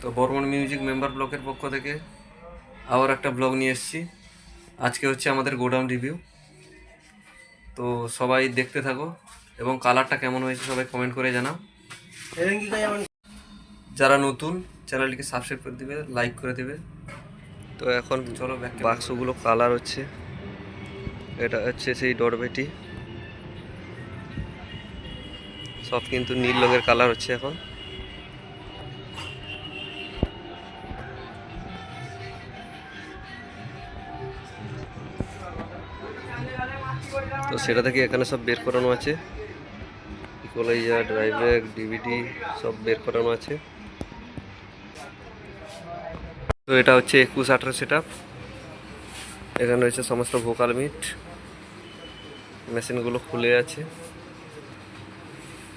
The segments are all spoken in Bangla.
তো বর্মন মিউজিক মেম্বার ব্লকের পক্ষ থেকে আবার একটা ব্লগ নিয়ে এসেছি। আজকে হচ্ছে আমাদের গোডাউন রিভিউ। তো সবাই দেখতে থাকো এবং কালারটা কেমন হয়েছে সবাই কমেন্ট করে জানাও। যারা নতুন, চ্যানেলটিকে সাবস্ক্রাইব করে দিবে লাইক করে দেবে। তো এখন চলো বাক্সগুলো কালার হচ্ছে। এটা হচ্ছে সেই ডরবেটি সব কিন্তু নীল রঙের কালার হচ্ছে এখন। তো সেটা থেকে এখানে সব বের করানো আছে। ইকোলাইজার ড্রাইভ্যাক ডিভিডি সব বের করানো আছে। তো এটা হচ্ছে একুশ আঠারো সেট এখানে রয়েছে সমস্ত ভোকাল মিট। মেশিনগুলো খুলে আছে।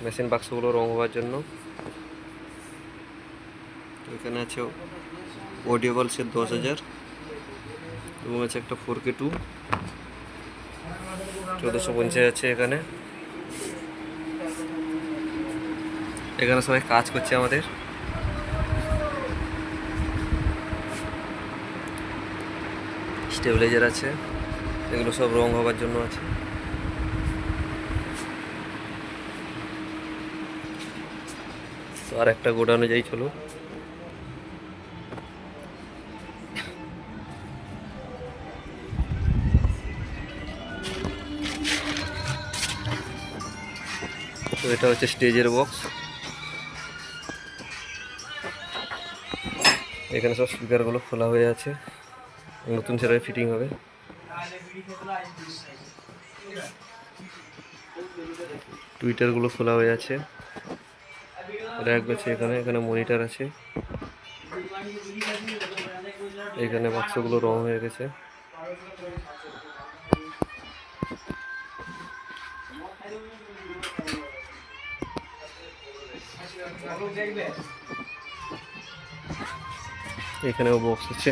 মেশিন বাক্সগুলো রং হওয়ার জন্য। এখানে আছে অডিও বলছে দশ হাজার। এবং আছে একটা ফোর কে টু। চোদ্দোশো পঞ্চাশ আছে এখানে। এখানে সবাই কাজ করছে আমাদের। স্টেবিলাইজার আছে। এগুলো সব রং হবার জন্য আছে। তো আর একটা গোডাউনে যাই, চলো। তো এটা হচ্ছে স্টেজের বক্স। এখানে সব স্পিকারগুলো খোলা হয়ে আছে। নতুন সেটাই ফিটিং হবে। টুইটারগুলো খোলা হয়ে আছে। র্যাক আছে এখানে এখানে মনিটর আছে। এখানে বাক্সগুলো রং হয়ে গেছে। এখানেও বক্স আছে।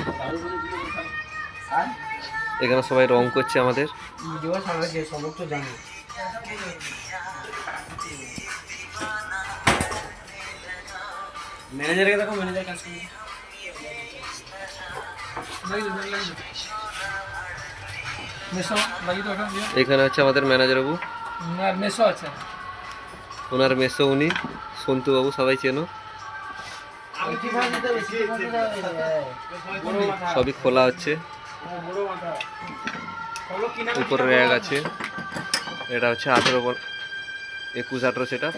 এখানে সবাই রং করছে আমাদের। ভিডিও সামনে যে সমস্ত জানি ম্যানেজারকে দেখো ম্যানেজার কাজ করছে মেসো বাকি তো ওটা দিয়ে এখানে হচ্ছে আমাদের ম্যানেজার বাবু আর মেসো আছে। ওনার মেসো উনি, সন্তু বাবু, সবাই চেনো। সবই খোলা হচ্ছে। উপরে র্যাক আছে। এটা হচ্ছে আঠেরো একুশ, আঠেরো সেটা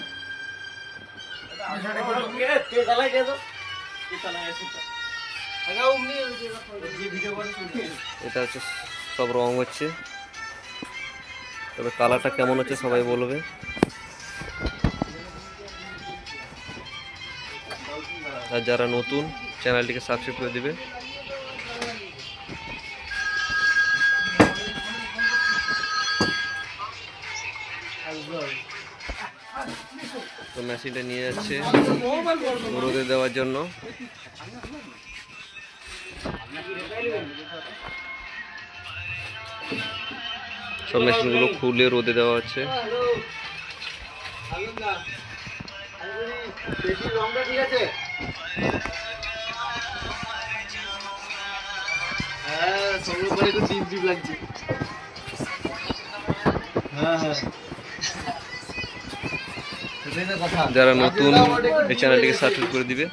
এটা হচ্ছে সব রং হচ্ছে। তবে কালারটা কেমন হচ্ছে সবাই বলবে। আর যারা নতুন, চ্যানেলটিকে সাবস্ক্রাইব করে দিবে। তো মেশিনটা নিয়ে যাচ্ছে রোদে দেওয়ার জন্য। সব মেশিনগুলো খুলে রোদে দেওয়া হচ্ছে হ্যাঁ একটু লাগছে। হ্যাঁ হ্যাঁ। যারা নতুন এই চ্যানেলটিকে সাবস্ক্রাইব করে দিবে।